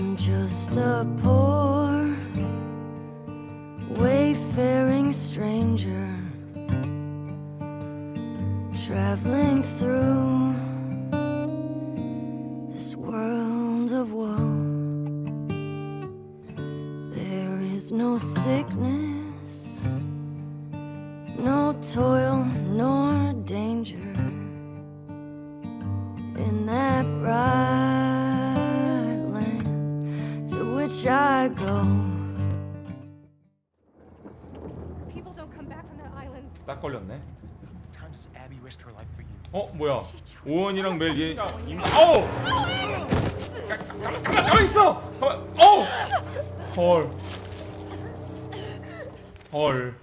I'm just a poor, wayfaring stranger traveling through this world of woe. There is no sickness, which I go. People don't come back from that island. 딱 걸렸네. Times has Abby risked her life for you? 어 뭐야? 오원이랑 멜 얘. 어우! 가- 가만 가만 가만 있어. 가만. 어우! 헐. 헐.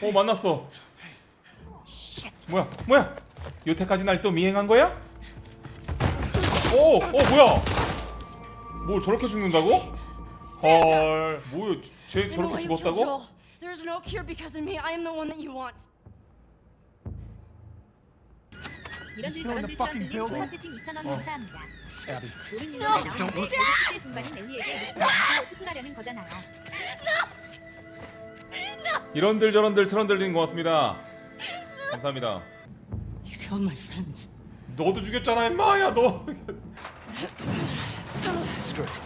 어, 어 만났어. 뭐야, 뭐야? 여태까지 날 또 미행한 거야? 오, 어 뭐야? 뭘 저렇게 죽는다고? 헐, 뭐야? 쟤 저렇게 죽었다고? There's no cure because of me. I am the one that you want. the 저런들 fucking 트런들님 building? 슈퍼 채팅 2,000원 감사합니다. Abby. 노른님은 나오는데 실제 중반은 멜리에게 묻히고 수술하려는 거잖아요. 이런들 저런들 트런들린 고맙습니다. 감사합니다. You killed my friends. 너도 죽였잖아, 임마 야 너. Screw it.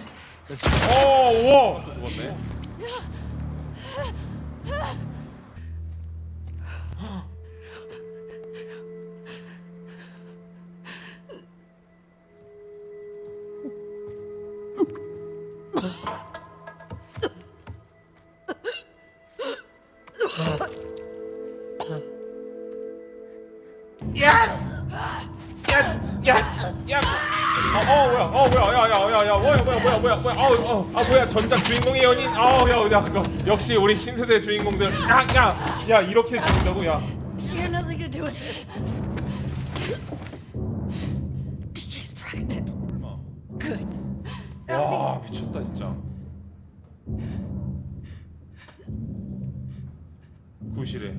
Let's 어, 우와, 또 죽었네. 야! 어, 어 뭐야? 어 뭐야? 야 야 야 야 뭐야 뭐야 뭐야 뭐야 뭐야? 아우 어, 아 뭐야? 전작 주인공의 연인? 아우 야, 야 그거 역시 우리 신세대 주인공들. 야, 야, 야 이렇게 죽는다고 야. She had nothing to do with this. She's pregnant. Good. 와 미쳤다 진짜. 구실해.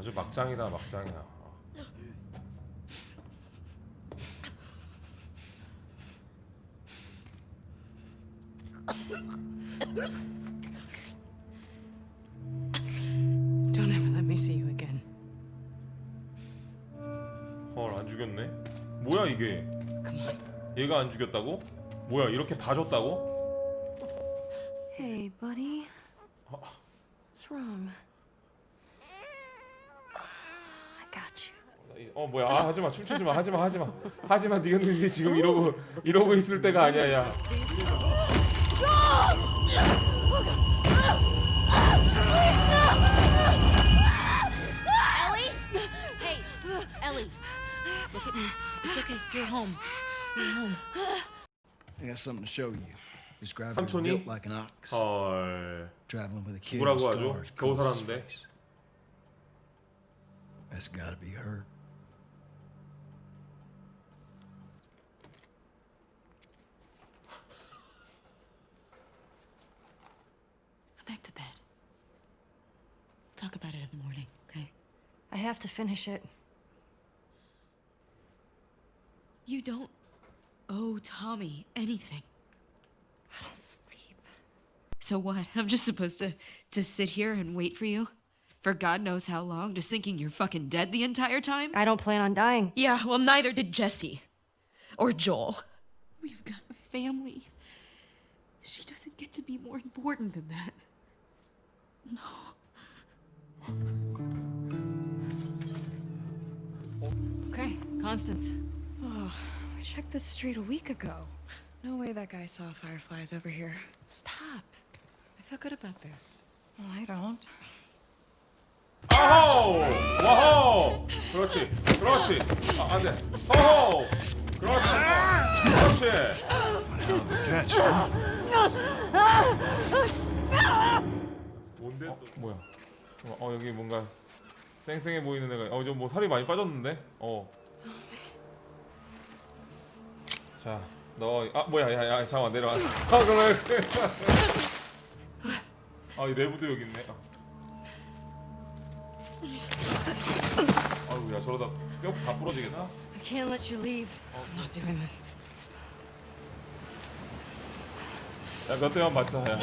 아주 막장이다 막장이야. 어. Don't ever let me see you again. 헐안 죽였네. 뭐야 이게? Come on. 얘가 안 죽였다고? 뭐야 이렇게 봐줬다고? Hey, buddy. What's wrong? I got you. 어 뭐야 아 하지마 춤추지 마 하지마 하지마 하지마 니가 이제 지금 이러고 이러고 있을 때가 아니야 야 Ellie? Hey, Ellie. Look at me. It's okay. You're home. You're home. I got something to show you. This grabber was 삼촌이? built like an ox, 헐 traveling with a kid 죽으라고 하죠 scars 겨우 his 살았는데 face. That's gotta be her. Go back to bed. Talk about it in the morning, okay? I have to finish it. You don't owe Tommy anything. I'll sleep. So what? I'm just supposed to to sit here and wait for you? For God knows how long, just thinking you're fucking dead the entire time? I don't plan on dying. Yeah, well, neither did Jesse. Or Joel. We've got a family. She doesn't get to be more important than that. No. Okay, Constance. Oh, I checked this street a week ago. No way that guy saw fireflies over here. Stop. I feel good about this. Well, I don't. 아호 와호 그렇지 그렇지 아, 안 돼 호호 그렇지 그렇지. 뭔데 또 뭐야 어, 어, 여기 뭔가 쌩쌩해 보이는 애가 어 좀 뭐 살이 많이 빠졌는데 어. 자, 너 아 뭐야 야 야 잠깐만 내려와. 아 그래. 아이 내부도 여기 있네. 아. 야 저러다 뼈 다 부러지겠다. I can't let you leave. I'm not doing this. 야몇 대만 맞자 야.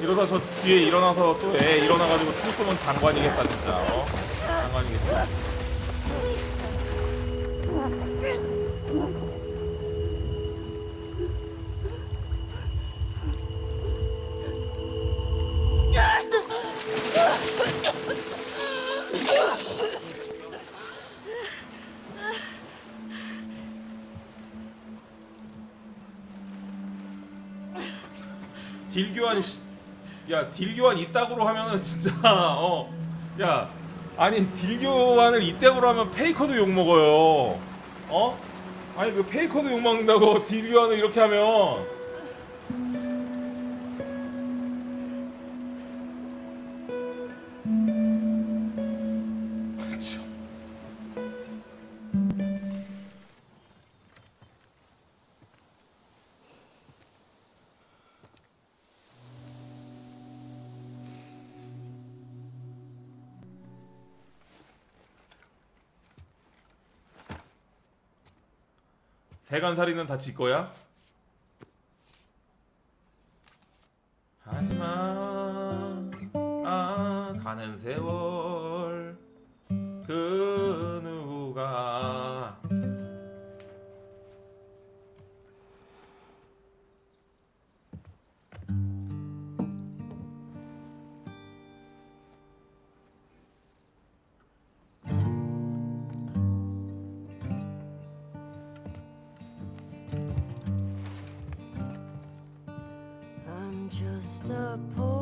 이러다 저 뒤에 일어나서 또 애 일어나가지고 총 쏘면 장관이겠다 진짜 어? 장관이겠다 딜 교환 씨- 야 딜 교환 이따구로 하면은 진짜 어 야 아니 딜 교환을 이따구로 하면 페이커도 욕 먹어요. 어? 아니 그 페이커도 욕 먹는다고 딜 교환을 이렇게 하면 세간살이는 다 지 거야? 하지만 아 가는 세월 just a poor